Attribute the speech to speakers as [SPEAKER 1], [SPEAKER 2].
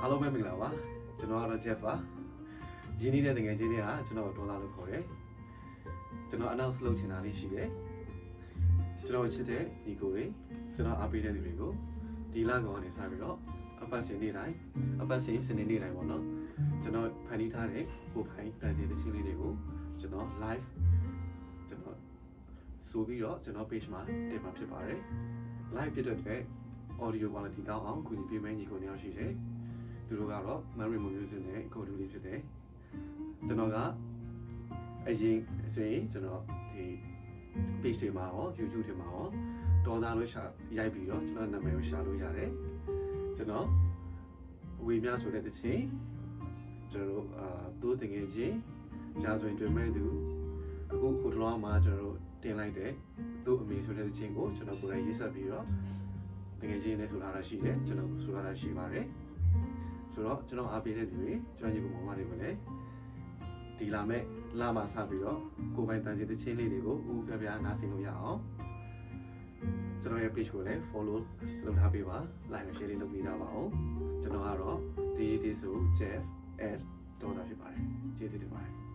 [SPEAKER 1] အားလုံးပဲမင်္ဂလာပါကျွန်တော်ကတော့ Jeff ပါရင်းနှီးတဲ့တကယ်ချင်းတွေကကျွန်တော်ဒေါ်လာလို့ခေါ်တယ်ကျွန်တော် announce လုပ်ချင်တာလေးရှိတယ်ကျွန်တော်ချစ်တဲ့ညီကိုတွေကျွန်တော်အားပေးတဲ့လူတွေကိုဒီလကောင်ကနေစပြီးတော့အပတ်စဉ်နေ့တိုင်းအပတ်စဉ်စနေနေ့တိုင်းပေါ့နော်ကျွန်တော်ဖန်တီးထားတဲ့ကိုဖိုင်တန်တဲ့တခြင်းလေးတွေကိုကျွန်တော် live ကျွန်တော်ဆိုပြီးတော့ကျွန်တော် page မှာတင်မှာဖြစ်ပါတယ် live ဖြစ်တဲ့အတွက် audio quality ကောင်းအောင်ကူညီပေးမယ့်ညီကိုနှစ်ယောက်ရှိတယ် သူတို့ကတော့ Mary Music နဲ့ကိုလူလေးဖြစ်တယ်ကျွန်တော်ကအရင်အစဉ်ကျွန်တော်ဒီ page တွေမှာရော YouTube တွေမှာရောတော်သားလို့ရှာရိုက်ပြီးတော့ကျွန်တော်နာမည်ကိုရှာလို့ရတယ်ကျွန်တော်ဝေမြဆိုတဲ့တစ်ချင်းကျွန်တော်တို့အာသူတငယ်ချင်းရာဇဝင်တွင်မဲ့သူအခုခုတလောမှာကျွန်တော်တို့တင်လိုက်တဲ့သူ့အမေဆိုတဲ့တစ်ချင်းကိုကျွန်တော်ကိုယ်တိုင်ရေးဆက်ပြီးတော့တကယ်ချင်းလည်းဆိုလာတာရှိတယ်ကျွန်တော်ဆိုလာတာရှိပါတယ် ဆိုတော့ကျွန်တော်အားပေးတဲ့သူတွေကျွန်တော်ညီကောင်မတွေကိုလည်းဒီလာမဲ့လာမှာစပြီးတော့ကိုယ်ပိုင်တန်ချိန်တစ်ချင်းလေးတွေကိုဥပြပြနားဆင်လို့ရအောင်ကျွန်တော်ရဲ့ page ကိုလည်း follow လုပ်ထားပေးပါ like နဲ့ share လေးလုပ်ပေးကြပါဦးကျွန်တော်ကတော့ဒီဒီဆို Jeff@ ဒေါ်တာဖြစ်ပါတယ်ကျေးဇူးတင်ပါတယ်